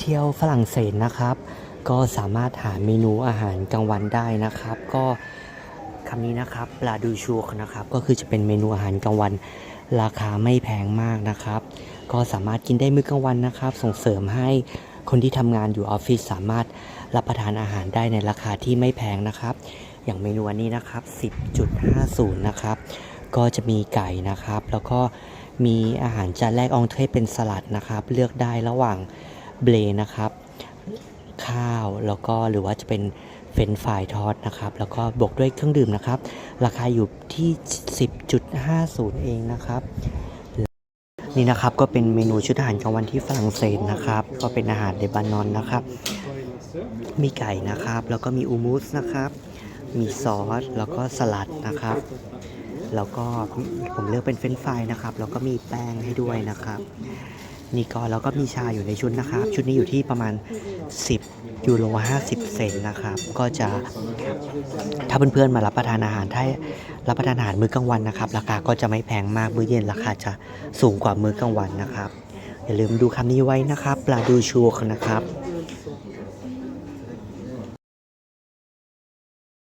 เที่ยวฝรั่งเศสนะครับ ก็สามารถหาเมนูอาหารกลางวันได้นะครับ ก็คำนี้นะครับปลาดูชูกนะครับ ก็คือจะเป็นเมนูอาหารกลางวัน ราคาไม่แพงมากนะครับ ก็สามารถกินได้มื้อกลางวันนะครับ ส่งเสริมให้คนที่ทำงานอยู่ออฟฟิศสามารถรับประทานอาหารได้ในราคาที่ไม่แพงนะครับ อย่างเมนูนนี้นะครับ 10.50 นะครับ ก็จะมีไก่นะครับ แล้วก็มีอาหารจานแรกอองเทรเป็นสลัดนะครับ เลือกได้ระหว่าง เบรนะครับ ข้าวแล้วก็หรือว่าจะเป็นเฟรนฟรายทอดนะครับ แล้วก็บวกด้วยเครื่องดื่มนะครับ ราคาอยู่ที่ 10.50 เองนะครับนี่นะครับก็เป็นเมนูชุดอาหารกลางวันที่ฝรั่งเศสนะครับ ก็เป็นอาหารเลบานอนนะครับ มีไก่นะครับ แล้วก็มีอูมูสนะครับ มีซอสแล้วก็สลัดนะครับ แล้วก็ผมเลือกเป็นเฟรนฟรายนะครับ แล้วก็มีแป้งให้ด้วยนะครับ นี่ก็แล้วก็มีชาอยู่ในชุดนะครับ ชุดนี้อยู่ที่ประมาณ 10ยูโร50 เซนนะครับ ก็จะถ้าเพื่อนๆมารับประทานอาหารถ้ารับประทานอาหารมื้อกลางวันนะครับ ราคาก็จะไม่แพงมากมื้อเย็นราคาจะสูงกว่ามื้อกลางวันนะครับ อย่าลืมดูคำนี้ไว้นะครับปลาดูชูนะครับ